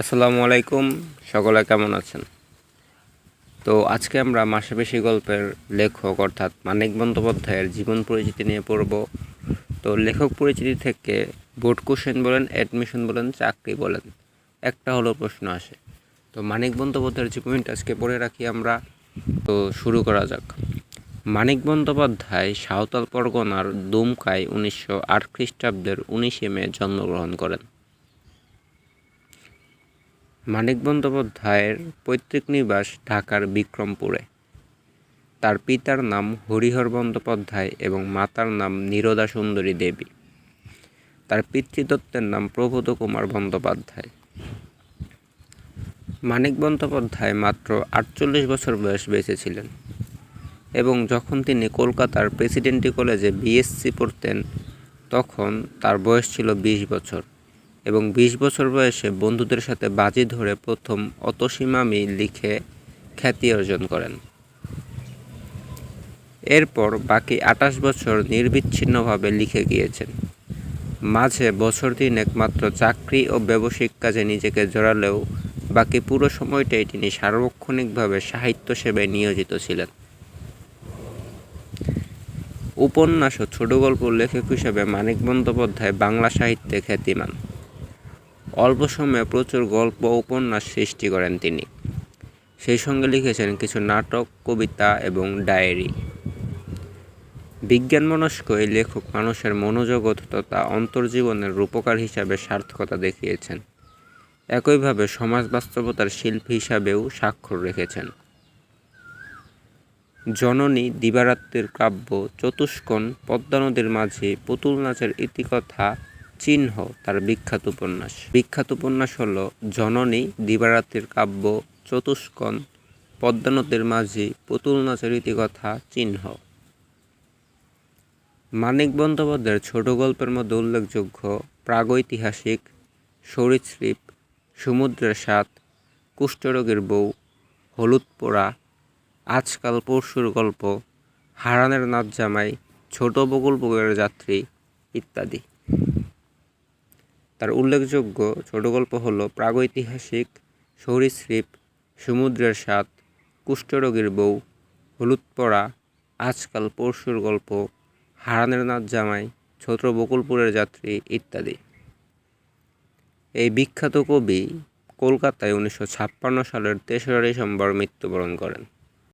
আসসালামু আলাইকুম, সকলে কেমন আছেন? তো আজকে আমরা মাসেবেশি গল্পের লেখক অর্থাৎ মানিক বন্দ্যোপাধ্যায়ের জীবন পরিচিতি নিয়ে পড়ব। তো লেখক পরিচিতি থেকে বোর্ড কোশ্চেন বলেন, অ্যাডমিশন বলেন, চাকরি বলেন, একটা হলো প্রশ্ন আসে। তো মানিক বন্দ্যোপাধ্যায়ের জীবনটা আজকে পড়ে রাখি আমরা, তো শুরু করা যাক। মানিক বন্দ্যোপাধ্যায় সাঁওতাল পরগনার দুমকায় উনিশশো আট খ্রিস্টাব্দের উনিশে মে জন্মগ্রহণ করেন। মানিক বন্দ্যোপাধ্যায়ের পৈতৃক নিবাস ঢাকার বিক্রমপুরে। তার পিতার নাম হরিহর বন্দ্যোপাধ্যায় এবং মাতার নাম নীরদা সুন্দরী দেবী। তার পিতৃদত্তের নাম প্রবোধ কুমার বন্দ্যোপাধ্যায়। মানিক বন্দ্যোপাধ্যায় মাত্র আটচল্লিশ বছর বয়স বেঁচেছিলেন এবং যখন তিনি কলকাতার প্রেসিডেন্টি কলেজে বিএসসি পড়তেন, তখন তার বয়স ছিল বিশ বছর। এবং বিশ বছর বয়সে বন্ধুদের সাথে বাজি ধরে প্রথম অতসীমামি লিখে খ্যাতি অর্জন করেন। এরপর বাকি আটাশ বছর নির্বিচ্ছিন্নভাবে লিখে গিয়েছেন। মাঝে বছর দিন একমাত্র চাকরি ও ব্যবসায়িক কাজে নিজেকে জড়ালেও বাকি পুরো সময়টাই তিনি সার্বক্ষণিকভাবে সাহিত্য সেবায় নিয়োজিত ছিলেন। উপন্যাস ও ছোট গল্প লেখক হিসেবে মানিক বন্দ্যোপাধ্যায় বাংলা সাহিত্যে খ্যাতিমান। অল্প সময়ে প্রচুর গল্প উপন্যাস সৃষ্টি করেন তিনি। সেই সঙ্গে লিখেছেন কিছু নাটক, কবিতা এবং ডায়েরি। বিজ্ঞান মনস্ক এই লেখক মানুষের মনোজগৎ তথা অন্তর্জীবনের রূপকার হিসাবে সার্থকতা দেখিয়েছেন। একইভাবে সমাজ বাস্তবতার শিল্পী হিসাবেও স্বাক্ষর রেখেছেন। জননী দিবারাত্রির কাব্য চতুষ্কোণ পদ্মা নদীর মাঝে পুতুল নাচের ইতিকথা চিহ্ন, তার বিখ্যাত উপন্যাস। বিখ্যাত উপন্যাস হল জননী দিবারাত্রির কাব্য, চতুষ্কোণ পদ্মা নদীর মাঝি, পুতুল নাচের ইতিকথা, চিহ্ন। মানিক বন্দ্যোপাধ্যায়ের ছোট গল্পের মধ্যে উল্লেখযোগ্য প্রাগৈতিহাসিক সরীসৃপ, সমুদ্রের সাত কুষ্ঠরোগের বউ, হলুদ পোড়া, আজকাল পরশুর গল্প, হারানের নাচ জামাই ছোট বকুল পুকুরের যাত্রী, ইত্যাদি। তার উল্লেখযোগ্য ছোট গল্প হল প্রাগৈতিহাসিক সরীসৃপ সমুদ্রের স্বাদ, কুষ্ঠরোগীর বউ, হলুদ পড়া, আজকাল পরশুর গল্প, হারানের নাচ জামাই ছোট বকুলপুরের যাত্রী ইত্যাদি। এই বিখ্যাত কবি কলকাতায় উনিশশো ছাপ্পান্ন সালের তেসরা ডিসেম্বর মৃত্যুবরণ করেন।